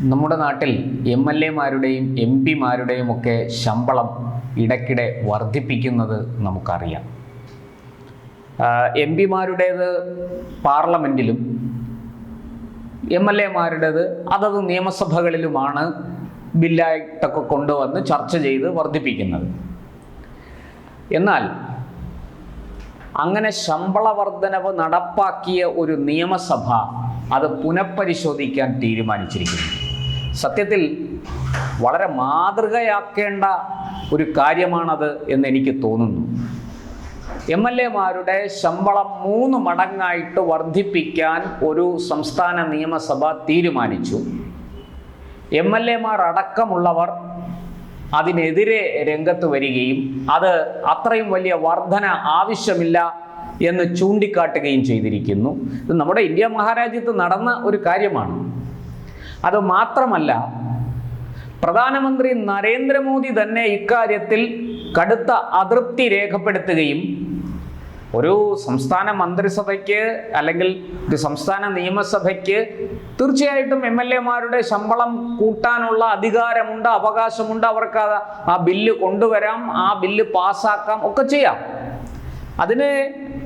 നമ്മുടെ നാട്ടിൽ M L എമാരുടെയും എം പിമാരുടെയും ഒക്കെ ശമ്പളം ഇടയ്ക്കിടെ വർദ്ധിപ്പിക്കുന്നത് നമുക്കറിയാം. എം പിമാരുടേത് പാർലമെന്റിലും എം എൽ എമാരുടേത് അതത് നിയമസഭകളിലുമാണ് ബില്ലായിട്ടൊക്കെ കൊണ്ടുവന്ന് ചർച്ച ചെയ്ത് വർദ്ധിപ്പിക്കുന്നത്. എന്നാൽ അങ്ങനെ ശമ്പള വർധനവ് നടപ്പാക്കിയ ഒരു നിയമസഭ അത് പുനഃപരിശോധിക്കാൻ തീരുമാനിച്ചിരിക്കുന്നു. സത്യത്തിൽ വളരെ മാതൃകയാക്കേണ്ട ഒരു കാര്യമാണത് എന്ന് എനിക്ക് തോന്നുന്നു. എം എൽ എമാരുടെ ശമ്പളം മൂന്ന് മടങ്ങായിട്ട് വർദ്ധിപ്പിക്കാൻ ഒരു സംസ്ഥാന നിയമസഭ തീരുമാനിച്ചു. എം എൽ എമാർ അടക്കമുള്ളവർ അതിനെതിരെ രംഗത്ത് വരികയും അത് അത്രയും വലിയ വർധന ആവശ്യമില്ല എന്ന് ചൂണ്ടിക്കാട്ടുകയും ചെയ്തിരിക്കുന്നു. ഇത് നമ്മുടെ ഇന്ത്യ മഹാരാജ്യത്ത് നടന്ന ഒരു കാര്യമാണ്. അത് മാത്രമല്ല പ്രധാനമന്ത്രി നരേന്ദ്രമോദി തന്നെ ഇക്കാര്യത്തിൽ കടുത്ത അതൃപ്തി രേഖപ്പെടുത്തുകയും ഒരു സംസ്ഥാന മന്ത്രിസഭയ്ക്ക് അല്ലെങ്കിൽ ഒരു സംസ്ഥാന നിയമസഭയ്ക്ക് തീർച്ചയായിട്ടും എം എൽ എമാരുടെ ശമ്പളം കൂട്ടാനുള്ള അധികാരമുണ്ട് അവകാശമുണ്ട് അവർക്ക് ആ- ബില്ല് കൊണ്ടുവരാം ആ ബില്ല് പാസ്സാക്കാം ഒക്കെ ചെയ്യാം. അതിന്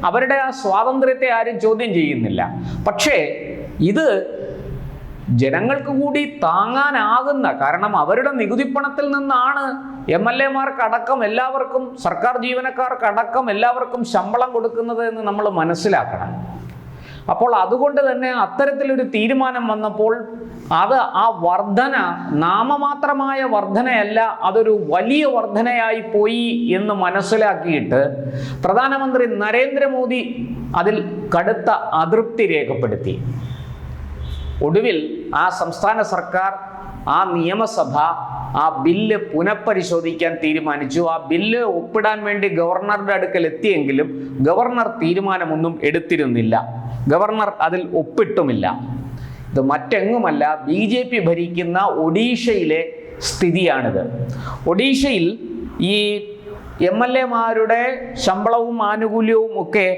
അവരുടെ ആ സ്വാതന്ത്ര്യത്തെ ആരും ചോദ്യം ചെയ്യുന്നില്ല. പക്ഷേ ഇത് ജനങ്ങൾക്ക് കൂടി താങ്ങാനാകുന്ന കാരണം അവരുടെ നികുതിപ്പണത്തിൽ നിന്നാണ് എം എൽ എമാർക്ക് അടക്കം എല്ലാവർക്കും സർക്കാർ ജീവനക്കാർക്ക് അടക്കം എല്ലാവർക്കും ശമ്പളം കൊടുക്കുന്നത് എന്ന് നമ്മൾ മനസ്സിലാക്കണം. അപ്പോൾ അതുകൊണ്ട് തന്നെ അത്തരത്തിലൊരു തീരുമാനം വന്നപ്പോൾ അത് ആ വർധന നാമമാത്രമായ വർധനയല്ല അതൊരു വലിയ വർധനയായി പോയി എന്ന് മനസ്സിലാക്കിയിട്ട് പ്രധാനമന്ത്രി നരേന്ദ്രമോദി അതിൽ കടുത്ത അതൃപ്തി രേഖപ്പെടുത്തി. ഒടുവിൽ ആ സംസ്ഥാന സർക്കാർ ആ നിയമസഭ ആ ബില്ല് പുനഃപരിശോധിക്കാൻ തീരുമാനിച്ചു. ആ ബില്ല് ഒപ്പിടാൻ വേണ്ടി ഗവർണറുടെ അടുക്കൽ എത്തിയെങ്കിലും ഗവർണർ തീരുമാനമൊന്നും എടുത്തിരുന്നില്ല. ഗവർണർ അതിൽ ഒപ്പിട്ടുമില്ല. ഇത് മറ്റെങ്ങുമല്ല ബി ജെ പി ഭരിക്കുന്ന ഒഡീഷയിലെ സ്ഥിതിയാണിത്. ഒഡീഷയിൽ ഈ എം എൽ എമാരുടെ ശമ്പളവും ആനുകൂല്യവും ഒക്കെ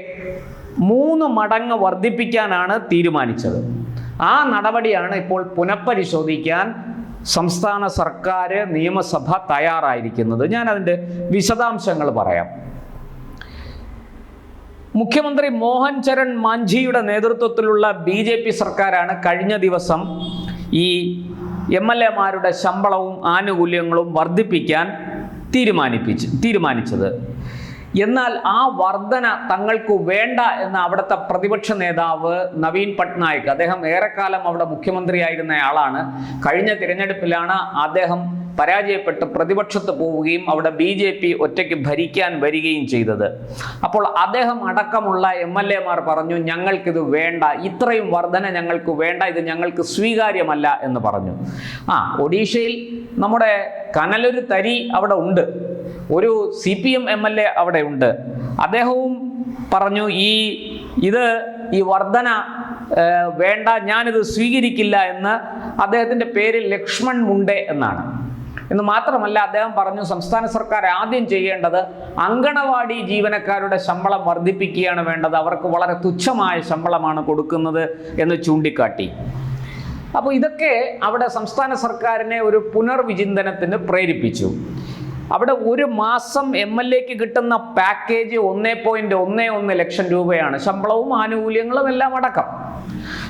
മൂന്ന് മടങ്ങ് വർദ്ധിപ്പിക്കാനാണ് തീരുമാനിച്ചത്. ആ നടപടിയാണ് ഇപ്പോൾ പുനഃപരിശോധിക്കാൻ സംസ്ഥാന സർക്കാർ നിയമസഭ തയ്യാറായിരിക്കുന്നത്. ഞാൻ അതിന്റെ വിശദാംശങ്ങൾ പറയാം. മുഖ്യമന്ത്രി മോഹൻ ചരൺ മാഞ്ചിയുടെ നേതൃത്വത്തിലുള്ള ബി ജെ പി സർക്കാരാണ് കഴിഞ്ഞ ദിവസം ഈ എം എൽ എമാരുടെ ശമ്പളവും ആനുകൂല്യങ്ങളും വർദ്ധിപ്പിക്കാൻ തീരുമാനിപ്പിച്ച് തീരുമാനിച്ചത്. എന്നാൽ ആ വർധന തങ്ങൾക്ക് വേണ്ട എന്ന് അവിടുത്തെ പ്രതിപക്ഷ നേതാവ് നവീൻ പട്നായിക്. അദ്ദേഹം ഏറെക്കാലം അവിടെ മുഖ്യമന്ത്രിയായിരുന്ന ആളാണ്. കഴിഞ്ഞ തിരഞ്ഞെടുപ്പിലാണ് അദ്ദേഹം പരാജയപ്പെട്ട് പ്രതിപക്ഷത്ത് പോവുകയും അവിടെ ബി ജെ പി ഒറ്റയ്ക്ക് ഭരിക്കാൻ വരികയും ചെയ്തത്. അപ്പോൾ അദ്ദേഹം അടക്കമുള്ള എം എൽ എമാർ പറഞ്ഞു ഞങ്ങൾക്കിത് വേണ്ട. ഇത്രയും വർധന ഞങ്ങൾക്ക് വേണ്ട. ഇത് ഞങ്ങൾക്ക് സ്വീകാര്യമല്ല എന്ന് പറഞ്ഞു. ആ ഒഡീഷയിൽ നമ്മുടെ കനലൊരു തരി അവിടെ ഉണ്ട്. ഒരു C P M M L A അവിടെ ഉണ്ട്. അദ്ദേഹവും പറഞ്ഞു ഈ ഇത് ഈ വർധന വേണ്ട ഞാനിത് സ്വീകരിക്കില്ല എന്ന് അദ്ദേഹത്തിന്റെ പേര് ലക്ഷ്മൺ മുണ്ടേ എന്നാണ്. എന്ന് മാത്രമല്ല അദ്ദേഹം പറഞ്ഞു സംസ്ഥാന സർക്കാർ ആദ്യം ചെയ്യേണ്ടത് അങ്കണവാടി ജീവനക്കാരുടെ ശമ്പളം വർദ്ധിപ്പിക്കുകയാണ് വേണ്ടത്. അവർക്ക് വളരെ തുച്ഛമായ ശമ്പളമാണ് കൊടുക്കുന്നത് എന്ന് ചൂണ്ടിക്കാട്ടി. അപ്പോൾ ഇതൊക്കെ അവിടെ സംസ്ഥാന സർക്കാരിനെ ഒരു പുനർവിചിന്തനത്തിന് പ്രേരിപ്പിച്ചു. അവിടെ ഒരു മാസം എം എൽ എക്ക് കിട്ടുന്ന പാക്കേജ് ഒന്നേ പോയിന്റ് ഒന്നേ ഒന്ന് ലക്ഷം രൂപയാണ്. ശമ്പളവും ആനുകൂല്യങ്ങളും എല്ലാം അടക്കം.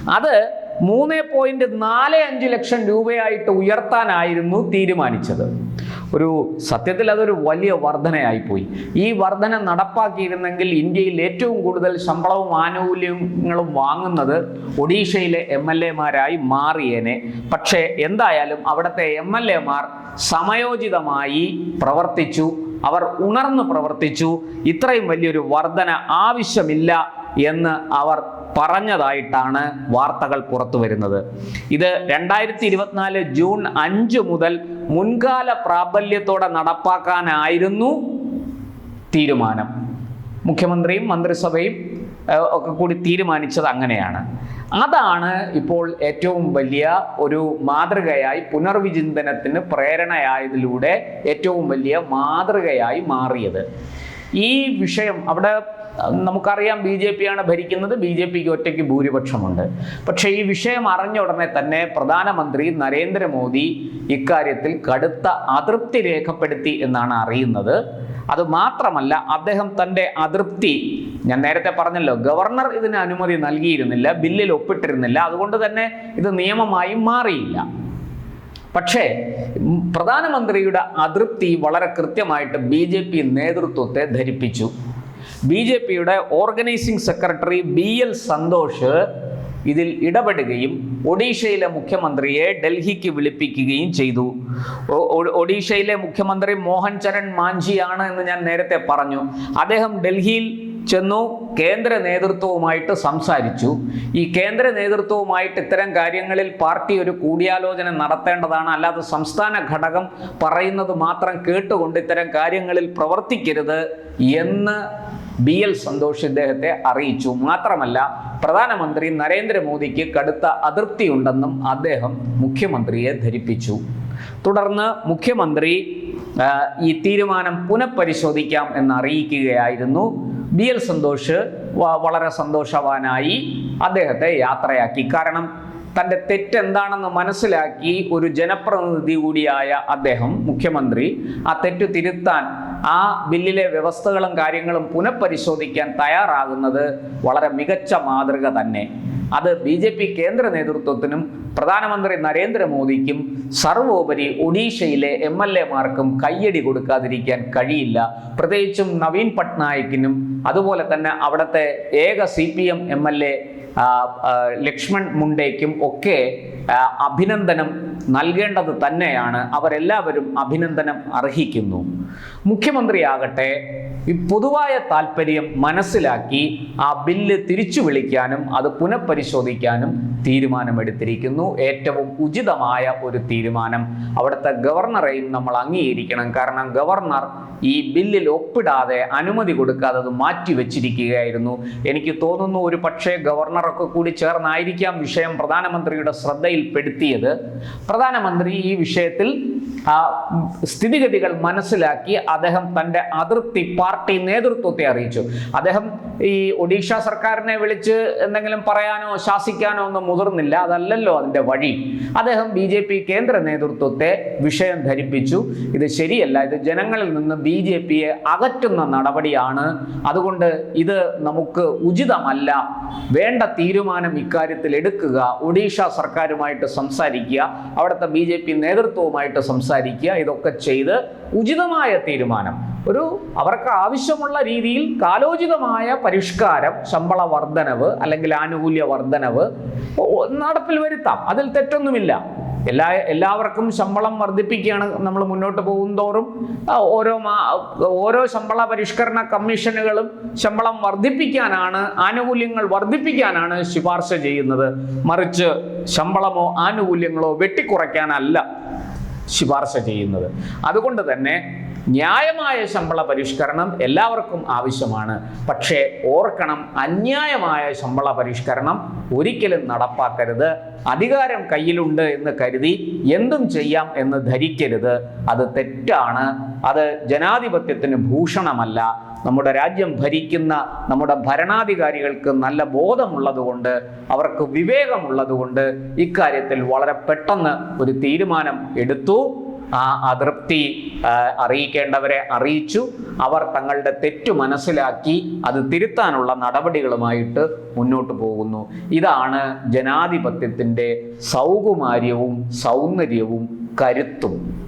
അത് മൂന്ന് പോയിന്റ് നാല് അഞ്ച് ലക്ഷം രൂപയായിട്ട് ഉയർത്താനായിരുന്നു തീരുമാനിച്ചത്. ഒരു സത്യത്തിൽ അതൊരു വലിയ വർധനയായിപ്പോയി. ഈ വർധന നടപ്പാക്കിയിരുന്നെങ്കിൽ ഇന്ത്യയിൽ ഏറ്റവും കൂടുതൽ ശമ്പളവും ആനുകൂല്യങ്ങളും വാങ്ങുന്നത് ഒഡീഷയിലെ എം എൽ എമാരായി മാറിയേനെ. പക്ഷേ എന്തായാലും അവിടുത്തെ എം എൽ എമാർ സമയോചിതമായി പ്രവർത്തിച്ചു. അവർ ഉണർന്നു പ്രവർത്തിച്ചു. ഇത്രയും വലിയൊരു വർധന ആവശ്യമില്ല എന്ന് അവർ പറഞ്ഞതായിട്ടാണ് വാർത്തകൾ പുറത്തു വരുന്നത്. ഇത് രണ്ടായിരത്തി ഇരുപത്തിനാല് ജൂൺ അഞ്ച് മുതൽ മുൻകാല പ്രാബല്യത്തോടെ നടപ്പാക്കാനായിരുന്നു തീരുമാനം. മുഖ്യമന്ത്രിയും മന്ത്രിസഭയും ഒക്കെ കൂടി തീരുമാനിച്ചത് അങ്ങനെയാണ്. അതാണ് ഇപ്പോൾ ഏറ്റവും വലിയ ഒരു മാതൃകയായി പുനർവിചിന്തനത്തിന് പ്രേരണയായതിലൂടെ ഏറ്റവും വലിയ മാതൃകയായി മാറിയത്. ഈ വിഷയം അവിടെ നമുക്കറിയാം ബി ജെ പിയാണ് ഭരിക്കുന്നത്. ബി ജെ പിക്ക് ഒറ്റയ്ക്ക് ഭൂരിപക്ഷമുണ്ട്. പക്ഷേ ഈ വിഷയം അറിഞ്ഞ ഉടനെ തന്നെ പ്രധാനമന്ത്രി നരേന്ദ്രമോദി ഇക്കാര്യത്തിൽ കടുത്ത അതൃപ്തി രേഖപ്പെടുത്തി എന്നാണ് അറിയുന്നത്. അത് മാത്രമല്ല അദ്ദേഹം തന്റെ അതൃപ്തി ഞാൻ നേരത്തെ പറഞ്ഞല്ലോ ഗവർണർ ഇതിന് അനുമതി നൽകിയിരുന്നില്ല ബില്ലിൽ ഒപ്പിട്ടിരുന്നില്ല. അതുകൊണ്ട് തന്നെ ഇത് നിയമമായി മാറിയില്ല. പക്ഷേ പ്രധാനമന്ത്രിയുടെ അതൃപ്തി വളരെ കൃത്യമായിട്ട് ബി നേതൃത്വത്തെ ധരിപ്പിച്ചു. ബി ജെ പിയുടെ organising secretary B L Santhosh ഇതിൽ ഇടപെടുകയും ഒഡീഷയിലെ മുഖ്യമന്ത്രിയെ ഡൽഹിക്ക് വിളിപ്പിക്കുകയും ചെയ്തു. ഒഡീഷയിലെ മുഖ്യമന്ത്രി മോഹൻ ചരൺ മാഞ്ചിയാണ് എന്ന് ഞാൻ നേരത്തെ പറഞ്ഞു. അദ്ദേഹം ഡൽഹിയിൽ ചെന്നു കേന്ദ്ര നേതൃത്വവുമായിട്ട് സംസാരിച്ചു. ഈ കേന്ദ്ര നേതൃത്വവുമായിട്ട് ഇത്തരം കാര്യങ്ങളിൽ പാർട്ടി ഒരു കൂടിയാലോചന നടത്തേണ്ടതാണ്. അല്ലാതെ സംസ്ഥാന ഘടകം പറയുന്നത് മാത്രം കേട്ടുകൊണ്ട് ഇത്തരം കാര്യങ്ങളിൽ പ്രവർത്തിക്കരുത് എന്ന് ബി എൽ സന്തോഷ് ഇദ്ദേഹത്തെ അറിയിച്ചു. മാത്രമല്ല പ്രധാനമന്ത്രി നരേന്ദ്രമോദിക്ക് കടുത്ത അതൃപ്തി ഉണ്ടെന്നും അദ്ദേഹം മുഖ്യമന്ത്രിയെ ധരിപ്പിച്ചു. തുടർന്ന് മുഖ്യമന്ത്രി ഈ തീരുമാനം പുനഃപരിശോധിക്കാം എന്ന് അറിയിക്കുകയായിരുന്നു ബി എൽ സന്തോഷ് വളരെ സന്തോഷവാനായി അദ്ദേഹത്തെ യാത്രയാക്കി. കാരണം തന്റെ തെറ്റെന്താണെന്ന് മനസ്സിലാക്കി ഒരു ജനപ്രതിനിധി കൂടിയായ അദ്ദേഹം മുഖ്യമന്ത്രി ആ തെറ്റ് തിരുത്താൻ ആ ബില്ലിലെ വ്യവസ്ഥകളും കാര്യങ്ങളും പുനഃപരിശോധിക്കാൻ തയ്യാറാകുന്നത് വളരെ മികച്ച മാതൃക തന്നെ. അത് ബി ജെ പി കേന്ദ്ര നേതൃത്വത്തിനും പ്രധാനമന്ത്രി നരേന്ദ്രമോദിക്കും സർവോപരി ഒഡീഷയിലെ എം എൽ എമാർക്കും കയ്യടി കൊടുക്കാതിരിക്കാൻ കഴിയില്ല. പ്രത്യേകിച്ചും നവീൻ പട്നായിക്കിനും അതുപോലെ തന്നെ അവിടുത്തെ ഏക C P M M L A Lakshman മുണ്ടേക്കും ഒക്കെ അഭിനന്ദനം നൽകേണ്ടത് തന്നെയാണ്. അവരെല്ലാവരും അഭിനന്ദനം അർഹിക്കുന്നു. മുഖ്യമന്ത്രിയാകട്ടെ ഈ പൊതുവായ താല്പര്യം മനസ്സിലാക്കി ആ ബില്ല് തിരിച്ചു വിളിക്കാനും അത് പുനഃപരിശോധിക്കാനും തീരുമാനമെടുത്തിരിക്കുന്നു. ഏറ്റവും ഉചിതമായ ഒരു തീരുമാനം. അവിടുത്തെ ഗവർണറെയും നമ്മൾ അംഗീകരിക്കണം. കാരണം ഗവർണർ ഈ ബില്ലിൽ ഒപ്പിടാതെ അനുമതി കൊടുക്കാതെ അത് മാറ്റിവെച്ചിരിക്കുകയായിരുന്നു. എനിക്ക് തോന്നുന്നു ഒരു പക്ഷേ ഗവർണറൊക്കെ കൂടി ചേർന്നായിരിക്കാം വിഷയം പ്രധാനമന്ത്രിയുടെ ശ്രദ്ധയിൽപ്പെടുത്തിയത്. പ്രധാനമന്ത്രി ഈ വിഷയത്തിൽ സ്ഥിതിഗതികൾ മനസ്സിലാക്കി അദ്ദേഹം തന്റെ അതൃപ്തി പാർട്ടി നേതൃത്വത്തെ അറിയിച്ചു. അദ്ദേഹം ഈ ഒഡീഷ സർക്കാരിനെ വിളിച്ച് എന്തെങ്കിലും പറയാനോ ശാസിക്കാനോ ഒന്നും മുതിർന്നില്ല. അതല്ലല്ലോ അതിന്റെ വഴി. അദ്ദേഹം ബി ജെ പി കേന്ദ്ര നേതൃത്വത്തെ വിഷയം ധരിപ്പിച്ചു. ഇത് ശരിയല്ല. ഇത് ജനങ്ങളിൽ നിന്ന് ബി ജെ പിയെ അകറ്റുന്ന നടപടിയാണ്. അതുകൊണ്ട് ഇത് നമുക്ക് ഉചിതമല്ല. വേണ്ട തീരുമാനം ഇക്കാര്യത്തിൽ എടുക്കുക. ഒഡീഷ സർക്കാരുമായിട്ട് സംസാരിക്കുക. അവിടുത്തെ ബി നേതൃത്വവുമായിട്ട് സംസാരിക്കുക. ഇതൊക്കെ ചെയ്ത് ഉചിതമായ തീരുമാനം. ഒരു അവർക്ക് ആവശ്യമുള്ള രീതിയിൽ കാലോചിതമായ പരിഷ്കാരം ശമ്പള വർധനവ് അല്ലെങ്കിൽ ആനുകൂല്യ വർധനവ് നടപ്പിൽ വരുത്താം. അതിൽ തെറ്റൊന്നുമില്ല. എല്ലാ എല്ലാവർക്കും ശമ്പളം വർദ്ധിപ്പിക്കുകയാണ് നമ്മൾ മുന്നോട്ട് പോകുന്തോറും. ഓരോ ഓരോ ശമ്പള പരിഷ്കരണ കമ്മീഷനുകളും ശമ്പളം വർദ്ധിപ്പിക്കാനാണ് ആനുകൂല്യങ്ങൾ വർദ്ധിപ്പിക്കാനാണ് ശുപാർശ ചെയ്യുന്നത്. മറിച്ച് ശമ്പളമോ ആനുകൂല്യങ്ങളോ വെട്ടിക്കുറയ്ക്കാനല്ല ശുപാർശ ചെയ്യുന്നത്. അതുകൊണ്ട് തന്നെ ന്യായമായ ശമ്പള പരിഷ്കരണം എല്ലാവർക്കും ആവശ്യമാണ്. പക്ഷേ ഓർക്കണം അന്യായമായ ശമ്പള പരിഷ്കരണം ഒരിക്കലും നടപ്പാക്കരുത്. അധികാരം കയ്യിലുണ്ട് എന്ന് കരുതി എന്തും ചെയ്യാം എന്ന് ധരിക്കരുത്. അത് തെറ്റാണ്. അത് ജനാധിപത്യത്തിന് ഭൂഷണമല്ല. നമ്മുടെ രാജ്യം ഭരിക്കുന്ന നമ്മുടെ ഭരണാധികാരികൾക്ക് നല്ല ബോധമുള്ളതുകൊണ്ട് അവർക്ക് വിവേകമുള്ളതുകൊണ്ട് ഇക്കാര്യത്തിൽ വളരെ പെട്ടെന്ന് ഒരു തീരുമാനം എടുത്തു. ആ അതൃപ്തി അറിയിക്കേണ്ടവരെ അറിയിച്ചു. അവർ തങ്ങളുടെ തെറ്റു മനസ്സിലാക്കി അത് തിരുത്താനുള്ള നടപടികളുമായിട്ട് മുന്നോട്ട് പോകുന്നു. ഇതാണ് ജനാധിപത്യത്തിന്റെ സൗകുമാര്യവും സൗന്ദര്യവും കരുത്തും.